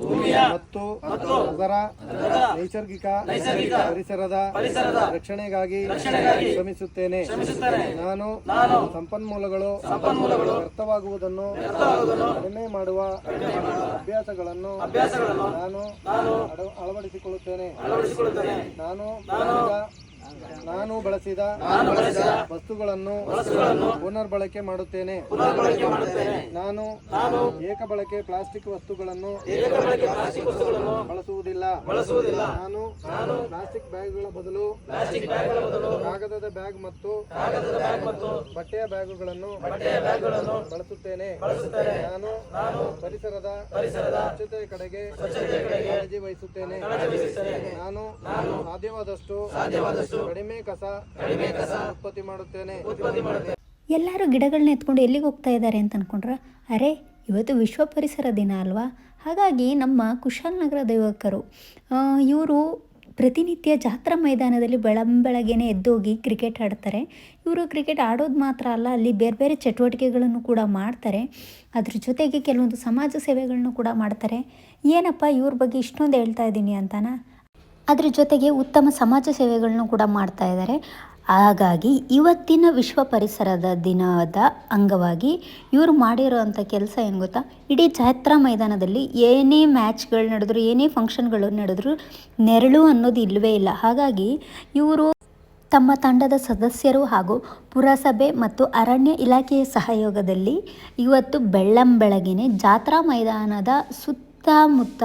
ಭೂಮಿಯ ಮತ್ತು ಅದರ ನೈಸರ್ಗಿಕ ಪರಿಸರದ ರಕ್ಷಣೆಗಾಗಿ ಶ್ರಮಿಸುತ್ತೇನೆ. ನಾನು ಸಂಪನ್ಮೂಲಗಳು ವ್ಯರ್ಥವಾಗುವುದನ್ನು ಕಡಿಮೆ ಮಾಡುವ ಅಭ್ಯಾಸಗಳನ್ನು ನಾನು ಅಳ- ಅಳವಡಿಸಿಕೊಳ್ಳುತ್ತೇನೆ. ನಾನು ನಾನು ಬಳಸಿದ ವಸ್ತುಗಳನ್ನು ಪುನರ್ಬಳಕೆ ಮಾಡುತ್ತೇನೆ. ನಾನು ಏಕ ಬಳಕೆ ಪ್ಲಾಸ್ಟಿಕ್ ವಸ್ತುಗಳನ್ನು ಬಳಸುವುದಿಲ್ಲ. ನಾನು ಪ್ಲಾಸ್ಟಿಕ್ ಬ್ಯಾಗ್ಗಳ ಬದಲು ಕಾಗದದ ಬ್ಯಾಗ್ ಮತ್ತು ಬಟ್ಟೆಯ ಬ್ಯಾಗುಗಳನ್ನು ಬಳಸುತ್ತೇನೆ. ನಾನು ಪರಿಸರದ ಸ್ವಚ್ಛತೆಯ ಕಡೆಗೆ ಕಾಳಜಿ ವಹಿಸುತ್ತೇನೆ. ನಾನು ಸಾಧ್ಯವಾದಷ್ಟು ಕಡಿಮೆ ಕಸ ಉತ್ಪತ್ತಿ ಮಾಡುತ್ತೇನೆ. ಎಲ್ಲರೂ ಗಿಡಗಳನ್ನ ಎತ್ಕೊಂಡು ಎಲ್ಲಿಗೆ ಹೋಗ್ತಾ ಇದ್ದಾರೆ ಅಂತ ಅನ್ಕೊಂಡ್ರೆ ಅರೆ ಇವತ್ತು ವಿಶ್ವ ಪರಿಸರ ದಿನ ಅಲ್ವಾ? ಹಾಗಾಗಿ ನಮ್ಮ ಕುಶಾಲನಗರ ದೈವಕರು ಇವರು ಪ್ರತಿನಿತ್ಯ ಜಾತ್ರಾ ಮೈದಾನದಲ್ಲಿ ಬೆಳಂಬೆಳಗ್ಗೆನೆ ಎದ್ದೋಗಿ ಕ್ರಿಕೆಟ್ ಆಡ್ತಾರೆ. ಇವರು ಕ್ರಿಕೆಟ್ ಆಡೋದು ಮಾತ್ರ ಅಲ್ಲ ಅಲ್ಲಿ ಬೇರೆ ಬೇರೆ ಚಟುವಟಿಕೆಗಳನ್ನು ಕೂಡ ಮಾಡ್ತಾರೆ. ಅದ್ರ ಜೊತೆಗೆ ಕೆಲವೊಂದು ಸಮಾಜ ಸೇವೆಗಳನ್ನು ಕೂಡ ಮಾಡ್ತಾರೆ. ಏನಪ್ಪ ಇವ್ರ ಬಗ್ಗೆ ಇಷ್ಟೊಂದು ಹೇಳ್ತಾ ಇದ್ದೀನಿ ಅಂತಾನ? ಅದ್ರ ಜೊತೆಗೆ ಉತ್ತಮ ಸಮಾಜ ಸೇವೆಗಳನ್ನು ಕೂಡ ಮಾಡ್ತಾ ಇದ್ದಾರೆ. ಹಾಗಾಗಿ ಇವತ್ತಿನ ವಿಶ್ವ ಪರಿಸರದ ದಿನದ ಅಂಗವಾಗಿ ಇವರು ಮಾಡಿರೋವಂಥ ಕೆಲಸ ಏನು ಗೊತ್ತಾ? ಇಡೀ ಜಾತ್ರಾ ಮೈದಾನದಲ್ಲಿ ಏನೇ ಮ್ಯಾಚ್ಗಳು ನಡೆದ್ರು, ಏನೇ ಫಂಕ್ಷನ್ಗಳು ನಡೆದ್ರು ನೆರಳು ಅನ್ನೋದು ಇಲ್ಲವೇ ಇಲ್ಲ. ಹಾಗಾಗಿ ಇವರು ತಮ್ಮ ತಂಡದ ಸದಸ್ಯರು ಹಾಗೂ ಪುರಸಭೆ ಮತ್ತು ಅರಣ್ಯ ಇಲಾಖೆಯ ಸಹಯೋಗದಲ್ಲಿ ಇವತ್ತು ಬೆಳ್ಳಂಬೆಳಗಿನ ಜಾತ್ರಾ ಮೈದಾನದ ಸುತ್ತಮುತ್ತ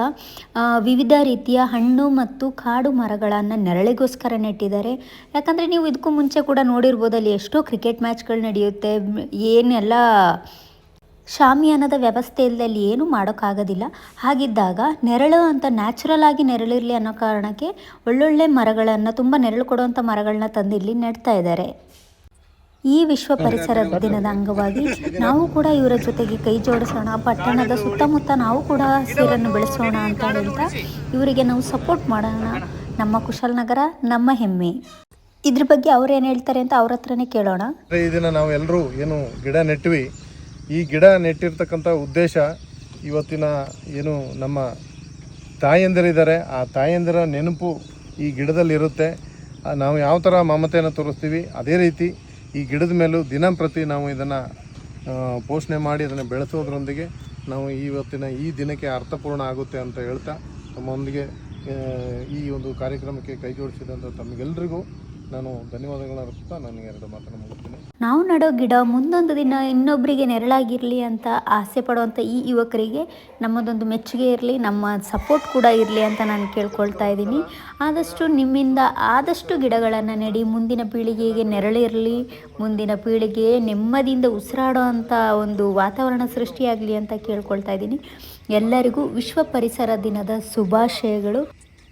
ವಿವಿಧ ರೀತಿಯ ಹಣ್ಣು ಮತ್ತು ಕಾಡು ಮರಗಳನ್ನು ನೆರಳಿಗೋಸ್ಕರ ನೆಟ್ಟಿದ್ದಾರೆ. ಯಾಕಂದರೆ ನೀವು ಇದಕ್ಕೂ ಮುಂಚೆ ಕೂಡ ನೋಡಿರ್ಬೋದು ಅಲ್ಲಿ ಎಷ್ಟೋ ಕ್ರಿಕೆಟ್ ಮ್ಯಾಚ್ಗಳು ನಡೆಯುತ್ತೆ. ಏನೆಲ್ಲ ಶಾಮಿಯಾನದ ವ್ಯವಸ್ಥೆ ಇಲ್ಲದಲ್ಲಿ ಏನೂ ಮಾಡೋಕ್ಕಾಗೋದಿಲ್ಲ. ಹಾಗಿದ್ದಾಗ ನೆರಳು ಅಂತ ನ್ಯಾಚುರಲ್ ಆಗಿ ನೆರಳಿರಲಿ ಅನ್ನೋ ಕಾರಣಕ್ಕೆ ಒಳ್ಳೊಳ್ಳೆ ಮರಗಳನ್ನು, ತುಂಬ ನೆರಳು ಕೊಡುವಂಥ ಮರಗಳನ್ನ ತಂದಿಲ್ಲಿ ನೆಡ್ತಾ ಇದ್ದಾರೆ. ಈ ವಿಶ್ವ ಪರಿಸರ ದಿನದ ಅಂಗವಾಗಿ ನಾವು ಕೂಡ ಇವರ ಜೊತೆಗೆ ಕೈ ಜೋಡಿಸೋಣ, ಪಟ್ಟಣದ ಸುತ್ತಮುತ್ತ ನಾವು ಕೂಡ ಸೀರನ್ನು ಬೆಳೆಸೋಣ ಅಂತ ಹೇಳ್ತಾ ಇವರಿಗೆ ನಾವು ಸಪೋರ್ಟ್ ಮಾಡೋಣ. ನಮ್ಮ ಕುಶಾಲನಗರ ನಮ್ಮ ಹೆಮ್ಮೆ. ಇದ್ರ ಬಗ್ಗೆ ಅವ್ರು ಏನು ಹೇಳ್ತಾರೆ ಅಂತ ಅವ್ರ ಹತ್ರನೇ ಕೇಳೋಣ. ಈ ದಿನ ನಾವು ಎಲ್ಲರೂ ಏನು ಗಿಡ ನೆಟ್ವಿ. ಈ ಗಿಡ ನೆಟ್ಟಿರ್ತಕ್ಕಂಥ ಉದ್ದೇಶ ಇವತ್ತಿನ ಏನು ನಮ್ಮ ತಾಯಂದಿರಿದ್ದಾರೆ ಆ ತಾಯಂದಿರ ನೆನಪು ಈ ಗಿಡದಲ್ಲಿರುತ್ತೆ. ನಾವು ಯಾವ ಥರ ಮಮತೆಯನ್ನು ತೋರಿಸ್ತೀವಿ? ಅದೇ ರೀತಿ ಈ ಗಿಡದ ಮೇಲೂ ದಿನಂಪ್ರತಿ ನಾವು ಇದನ್ನು ಪೋಷಣೆ ಮಾಡಿ ಅದನ್ನು ಬೆಳೆಸೋದ್ರೊಂದಿಗೆ ನಾವು ಇವತ್ತಿನ ಈ ದಿನಕ್ಕೆ ಅರ್ಥಪೂರ್ಣ ಆಗುತ್ತೆ ಅಂತ ಹೇಳ್ತಾ, ತಮ್ಮೊಂದಿಗೆ ಈ ಒಂದು ಕಾರ್ಯಕ್ರಮಕ್ಕೆ ಕೈಜೋಡಿಸಿದಂಥ ತಮಗೆಲ್ಲರಿಗೂ ನಾನು ಧನ್ಯವಾದಗಳನ್ನು ಅರ್ಪಿಸ್ತಾ ನನಗೆ ಎರಡು ಮಾತನ್ನು ಮುಗಿಸ್ತೀನಿ. ನಾವು ನಡೋ ಗಿಡ ಮುಂದೊಂದು ದಿನ ಇನ್ನೊಬ್ಬರಿಗೆ ನೆರಳಾಗಿರಲಿ ಅಂತ ಆಸೆ ಪಡುವಂಥ ಈ ಯುವಕರಿಗೆ ನಮ್ಮದೊಂದು ಮೆಚ್ಚುಗೆ ಇರಲಿ, ನಮ್ಮ ಸಪೋರ್ಟ್ ಕೂಡ ಇರಲಿ ಅಂತ ನಾನು ಕೇಳ್ಕೊಳ್ತಾ ಇದ್ದೀನಿ. ಆದಷ್ಟು ನಿಮ್ಮಿಂದ ಆದಷ್ಟು ಗಿಡಗಳನ್ನು ನೆಡಿ, ಮುಂದಿನ ಪೀಳಿಗೆಗೆ ನೆರಳಿರಲಿ, ಮುಂದಿನ ಪೀಳಿಗೆ ನೆಮ್ಮದಿಯಿಂದ ಉಸಿರಾಡೋ ಅಂಥ ಒಂದು ವಾತಾವರಣ ಸೃಷ್ಟಿಯಾಗಲಿ ಅಂತ ಕೇಳ್ಕೊಳ್ತಾ ಇದ್ದೀನಿ. ಎಲ್ಲರಿಗೂ ವಿಶ್ವ ಪರಿಸರ ದಿನದ ಶುಭಾಶಯಗಳು.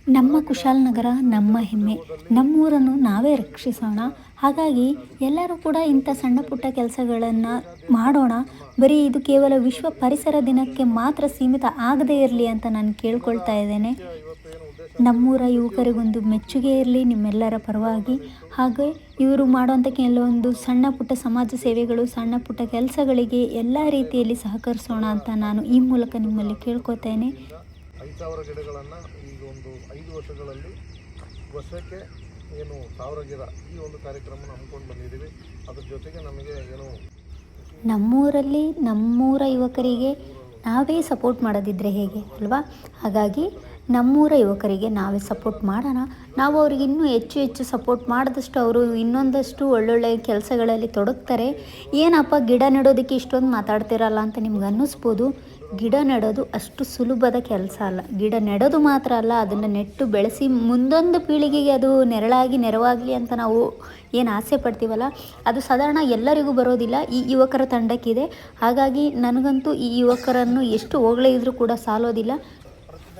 ನಮ್ಮ ಕುಶಾಲನಗರ ನಮ್ಮ ಹೆಮ್ಮೆ. ನಮ್ಮೂರನ್ನು ನಾವೇ ರಕ್ಷಿಸೋಣ. ಹಾಗಾಗಿ ಎಲ್ಲರೂ ಕೂಡ ಇಂಥ ಸಣ್ಣ ಪುಟ್ಟ ಕೆಲಸಗಳನ್ನು ಮಾಡೋಣ. ಬರೀ ಇದು ಕೇವಲ ವಿಶ್ವ ಪರಿಸರ ದಿನಕ್ಕೆ ಮಾತ್ರ ಸೀಮಿತ ಆಗದೇ ಇರಲಿ ಅಂತ ನಾನು ಕೇಳ್ಕೊಳ್ತಾ ಇದ್ದೇನೆ. ನಮ್ಮೂರ ಯುವಕರಿಗೊಂದು ಮೆಚ್ಚುಗೆ ಇರಲಿ ನಿಮ್ಮೆಲ್ಲರ ಪರವಾಗಿ. ಹಾಗೆ ಇವರು ಮಾಡುವಂಥ ಕೆಲವೊಂದು ಸಣ್ಣ ಪುಟ್ಟ ಸಮಾಜ ಸೇವೆಗಳು, ಸಣ್ಣ ಪುಟ್ಟ ಕೆಲಸಗಳಿಗೆ ಎಲ್ಲ ರೀತಿಯಲ್ಲಿ ಸಹಕರಿಸೋಣ ಅಂತ ನಾನು ಈ ಮೂಲಕ ನಿಮ್ಮಲ್ಲಿ ಕೇಳ್ಕೊತೇನೆ ಸಾವಿರ ಗಿಡಗಳನ್ನು ಈಗ ಒಂದು ಐದು ವರ್ಷಗಳಲ್ಲಿ ವರ್ಷಕ್ಕೆ ಏನು ಸಾವಿರ ಗಿಡ ಈ ಒಂದು ಕಾರ್ಯಕ್ರಮನ ಹಮ್ಮಿಕೊಂಡು ಬಂದಿದ್ದೀವಿ. ಅದ್ರ ಜೊತೆಗೆ ನಮಗೆ ಏನು ನಮ್ಮೂರಲ್ಲಿ ನಮ್ಮೂರ ಯುವಕರಿಗೆ ನಾವೇ ಸಪೋರ್ಟ್ ಮಾಡೋದಿದ್ರೆ ಹೇಗೆ, ಅಲ್ವಾ? ಹಾಗಾಗಿ ನಮ್ಮೂರ ಯುವಕರಿಗೆ ನಾವೇ ಸಪೋರ್ಟ್ ಮಾಡೋಣ. ನಾವು ಅವ್ರಿಗೆ ಇನ್ನೂ ಹೆಚ್ಚು ಹೆಚ್ಚು ಸಪೋರ್ಟ್ ಮಾಡಿದಷ್ಟು ಅವರು ಇನ್ನೊಂದಷ್ಟು ಒಳ್ಳೊಳ್ಳೆ ಕೆಲಸಗಳಲ್ಲಿ ತೊಡಗ್ತಾರೆ. ಏನಪ್ಪ ಗಿಡ ನೆಡೋದಕ್ಕೆ ಇಷ್ಟೊಂದು ಮಾತಾಡ್ತಿರಲ್ಲ ಅಂತ ನಿಮ್ಗೆ ಅನ್ನಿಸ್ಬೋದು? ಗಿಡ ನೆಡೋದು ಅಷ್ಟು ಸುಲಭದ ಕೆಲಸ ಅಲ್ಲ. ಗಿಡ ನೆಡೋದು ಮಾತ್ರ ಅಲ್ಲ, ಅದನ್ನು ನೆಟ್ಟು ಬೆಳೆಸಿ ಮುಂದೊಂದು ಪೀಳಿಗೆಗೆ ಅದು ನೆರಳಾಗಿ, ನೆರವಾಗಲಿ ಅಂತ ನಾವು ಏನು ಆಸೆ ಪಡ್ತೀವಲ್ಲ, ಅದು ಸಾಧಾರಣ ಎಲ್ಲರಿಗೂ ಬರೋದಿಲ್ಲ, ಈ ಯುವಕರ ತಂಡಕ್ಕಿದೆ. ಹಾಗಾಗಿ ನನಗಂತೂ ಈ ಯುವಕರನ್ನು ಎಷ್ಟು ಹೊಗಳಿದ್ರೂ ಕೂಡ ಸಾಲೋದಿಲ್ಲ.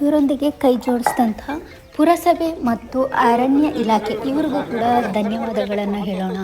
ಇವರೊಂದಿಗೆ ಕೈ ಜೋಡಿಸಿದಂತಹ ಪುರಸಭೆ ಮತ್ತು ಅರಣ್ಯ ಇಲಾಖೆ ಇವರಿಗೂ ಕೂಡ ಧನ್ಯವಾದಗಳನ್ನು ಹೇಳೋಣ.